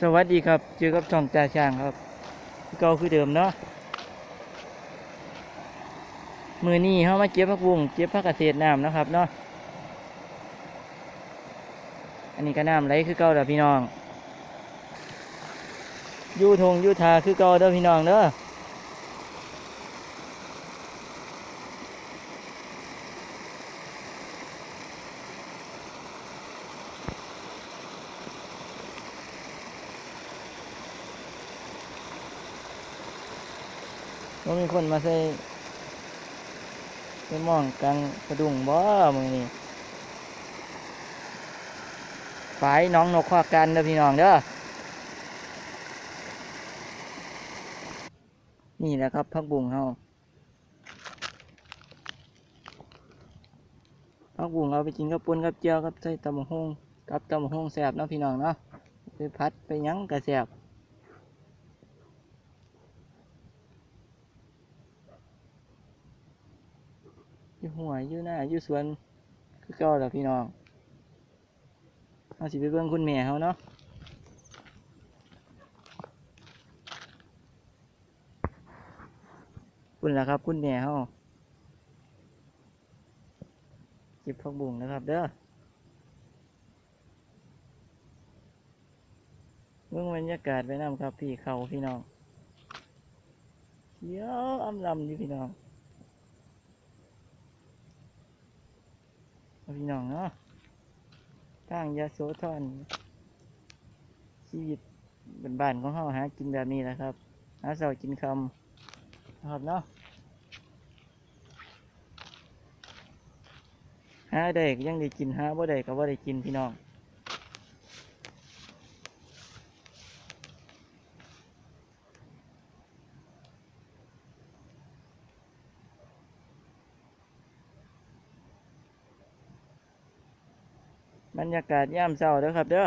สวัสดีครับ เจอกับช่องจ่าช่างครับเก่าคือเดิมเนาะมือนี้เขามาเก็บผักบุ้งเก็บผักเกษตรน้ำนะครับเนาะอันนี้ก็น้ำไหลคือเก่าเด้อพี่น้องอยูทงอยูทาคือเก่าเด้อพี่น้องเด้อ ว่ามีคนมาใส่ใส่หมองกลางกระดุงบ่มือนี้ฝายน้องนกควักกันเด้อพี่น้องเด้อ นี่แหละครับพักบุงเฮาพักบุงเอาไปกินกับปุ้นกับเจียวกับใส่ตำบักหุ่งกับตำบักหุ่งแซ่บเนาะพี่น้องเนาะไปพัดไปยั้งกระแซ่บ อยู่หัวอยู่หน้าอยู่สวนคือเก่าแหละพี่น้องเอาสิไปเบิ่งคุณแม่เฮาเนาะคุณล่ะครับ คุณแม่เฮาเก็บผักบุ้งนะครับ เด้อเมื่อบรรยากาศไปน้ำครับ พี่เขาพี่น้องเขียวอำลำอยู่พี่น้องเอา พี่น้องเนาะทางยาโสธรชีวิตบ้านของเฮาหากินแบบนี้แหละครับ หาเสากินคำนะครับเนาะหาได้ก็ยังได้กินหาบ่ได้ก็บ่ได้กินพี่น้อง บรรยากาศยามเช้าเด้อครับเด้อ